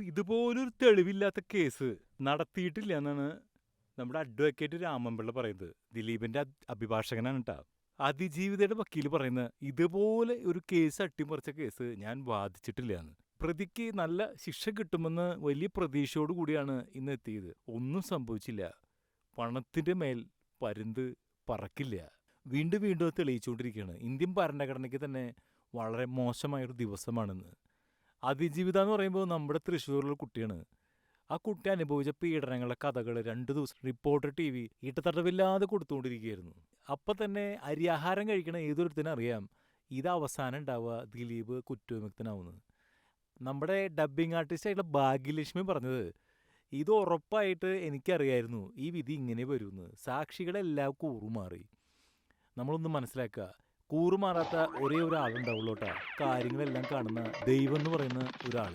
ഇതുപോലൊരു തെളിവില്ലാത്ത കേസ് നടത്തിയിട്ടില്ല എന്നാണ് നമ്മുടെ അഡ്വക്കേറ്റ് രാമൻപിള്ള പറയുന്നത്. ദിലീപിന്റെ അഭിഭാഷകനാണ് കേട്ടോ അതിജീവിതയുടെ വക്കീൽ പറയുന്നത് ഇതുപോലെ ഒരു കേസ് അട്ടിമറിച്ച കേസ് ഞാൻ വാദിച്ചിട്ടില്ല എന്ന്. പ്രതിക്ക് നല്ല ശിക്ഷ കിട്ടുമെന്ന് വലിയ പ്രതീക്ഷയോട് കൂടിയാണ് ഇന്ന് എത്തിയത്. ഒന്നും സംഭവിച്ചില്ല. പണത്തിന്റെ മേൽ പരുന്ത് പറക്കില്ല. വീണ്ടും വീണ്ടും തെളിയിച്ചുകൊണ്ടിരിക്കുകയാണ്. ഇന്ത്യൻ ഭരണഘടനയ്ക്ക് തന്നെ വളരെ മോശമായൊരു ദിവസമാണെന്ന്. അതിജീവിത എന്ന് പറയുമ്പോൾ നമ്മുടെ തൃശ്ശൂരിലുള്ള കുട്ടിയാണ്. ആ കുട്ടി അനുഭവിച്ച പീഡനങ്ങളുടെ കഥകൾ രണ്ട് ദിവസം റിപ്പോർട്ടർ ടി വി ഇട്ടത്തടവില്ലാതെ കൊടുത്തുകൊണ്ടിരിക്കുകയായിരുന്നു. അപ്പം തന്നെ അരിയാഹാരം കഴിക്കണ ഏതൊരുത്തിനും അറിയാം. ഇത് അവസാനം ഉണ്ടാവുക ദിലീപ് കുറ്റവിമുക്തനാവുന്നത് നമ്മുടെ ഡബ്ബിംഗ് ആർട്ടിസ്റ്റ് ആയിട്ടുള്ള ഭാഗ്യലക്ഷ്മി പറഞ്ഞത് ഇത് ഉറപ്പായിട്ട് എനിക്കറിയായിരുന്നു ഈ വിധി ഇങ്ങനെ വരുമെന്ന്. സാക്ഷികളെല്ലാം കൂറുമാറി നമ്മളൊന്ന് മനസ്സിലാക്കുക കൂറുമാറാത്ത ഒരേ ഒരാളുണ്ടാവുള്ളൂ കേട്ടോ കാര്യങ്ങളെല്ലാം കാണുന്ന ദൈവം എന്ന് പറയുന്ന ഒരാൾ